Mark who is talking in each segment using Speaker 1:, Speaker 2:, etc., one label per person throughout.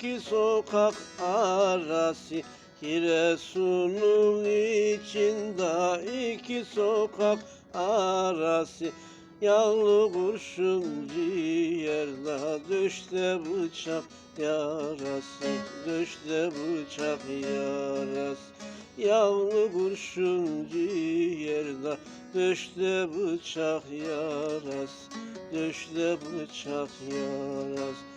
Speaker 1: iki sokak arası Giresun'un içinde iki sokak arası. Yağlı kurşun ciğerde düşte bıçak yarası Düşte bıçak yarası. Yağlı kurşun ciğerde düşte bıçak yarası Düşte bıçak yaras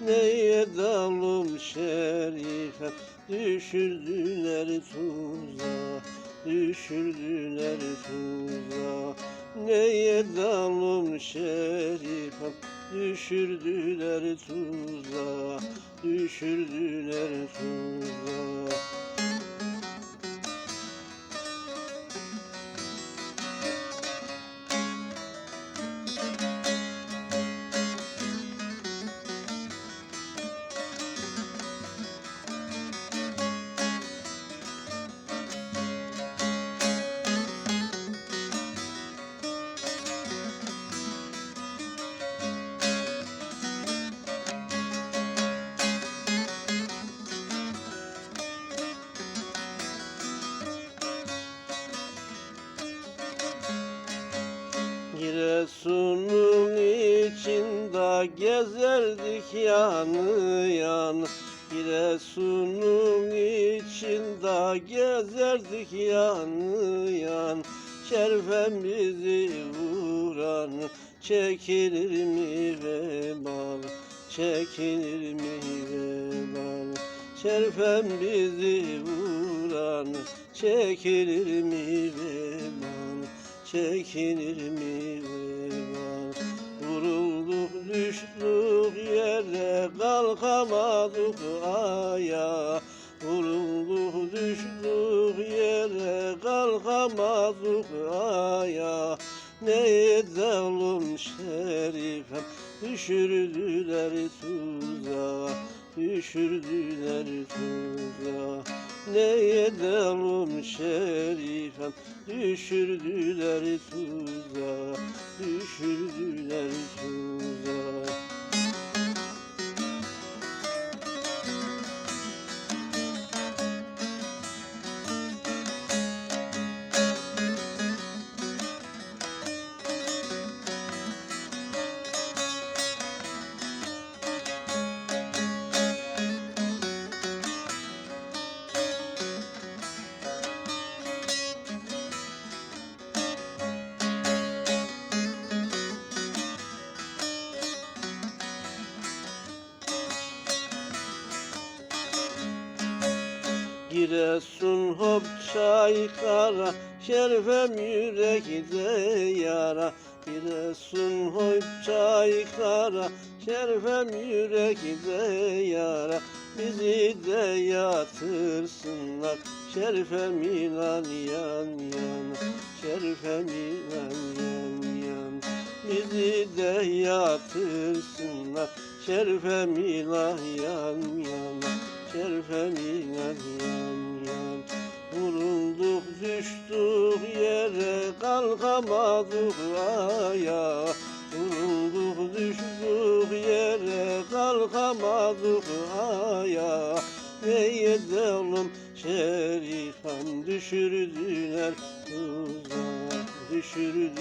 Speaker 1: Neye dalım şerife? Düşürdüler tuzağa Düşürdüler tuzağa Neye dalım şerifem Düşürdüler tuzağa Düşürdüler tuzağa Giresun'un içinde gezerdik yanı yanı. Giresun'un içinde gezerdik yanı yan Şerfemizi vuran çekilir mi vebal Çekilir mi vebal Şerfem bizi vuran çekilir mi vebal Çekilir mi düştük yere kalkamadık aya. Vurulduk düştük yere kalkamadık aya. Ne edelim şerifem Düşürdüler tuzağa Düşürdüler tuzağa Ne edelim şerifem Düşürdüler tuzağa Düşürdüler Giresun hop çaykara Şerfem yürekte yara. Giresun hop çaykara Şerfem yürekte yara. Bizi de yatırsınlar. Şerfem ilan yan yana Şerfem ilan yan yana Bizi de yatırsınlar. Şerfem ilan yan yana Şerfem yan yan yan Vurulduk düştük yere kalkamadık aya Vurulduk düştük yere kalkamadık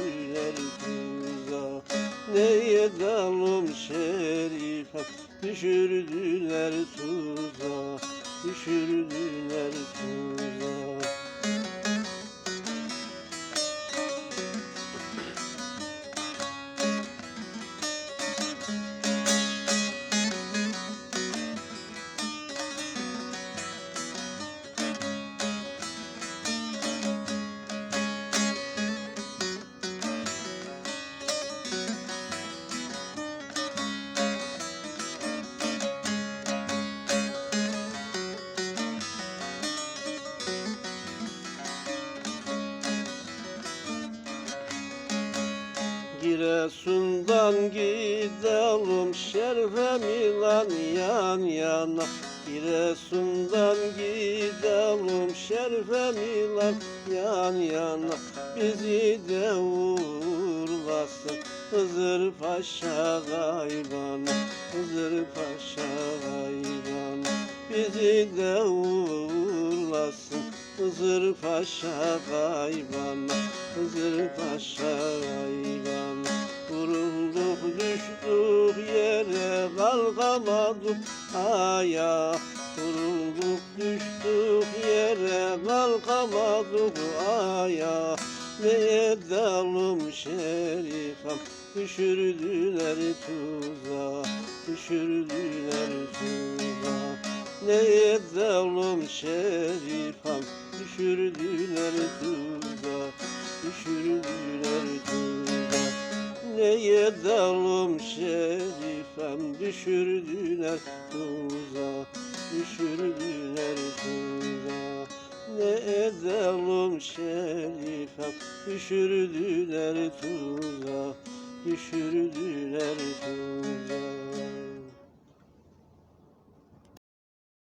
Speaker 1: Düşürdüler tuzağa Ne edelim şerifem Düşürdüler tuzağa Düşürdüler tuzağa Giresun'dan gidelim şerife Milan yan yana. Giresun'dan gidelim şerife Milan yan yana. Bizi de uğurlasın Hızır Paşa gaybana Hızır Paşa gaybana Bizi de uğurlasın Hızır Paşa gaybana Hızır Paşa gaybana yere kalkamadık aya Vurulduk düştük yere kalkamadık aya Ne edelim şerifem Düşürdüler tuzağa Düşürdüler tuzağa Ne edelim şerifem Düşürdüler tuzağa Düşürdüler tuzağa Ne edelim şerifem Düşürdüler tuzağa Düşürdüler tuzağa Ne edelim şerifem Düşürdüler tuzağa Düşürdüler tuzağa